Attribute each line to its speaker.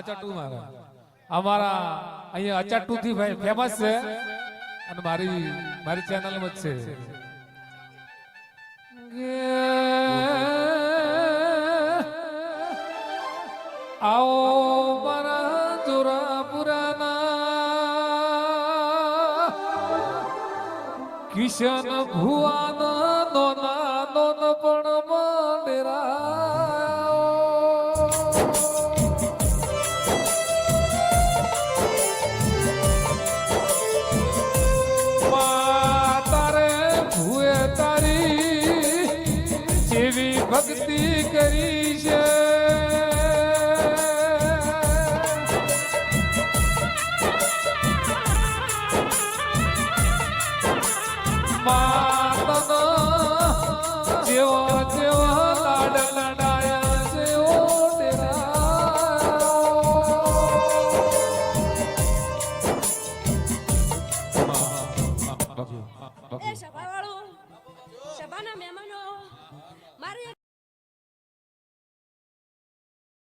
Speaker 1: અચાટુ મારા. અમારા અહીંયા અચટુ થી ફેમસ છે. અને મારી મારી ચેનલમાં છે. આવો મારા જોરા પુરાના કિશન ભુવાન ભક્તિ કરી છે જેવો જેવો લાડ લડાયા જેવો
Speaker 2: એ સભાવાળો સભાના મહેમાન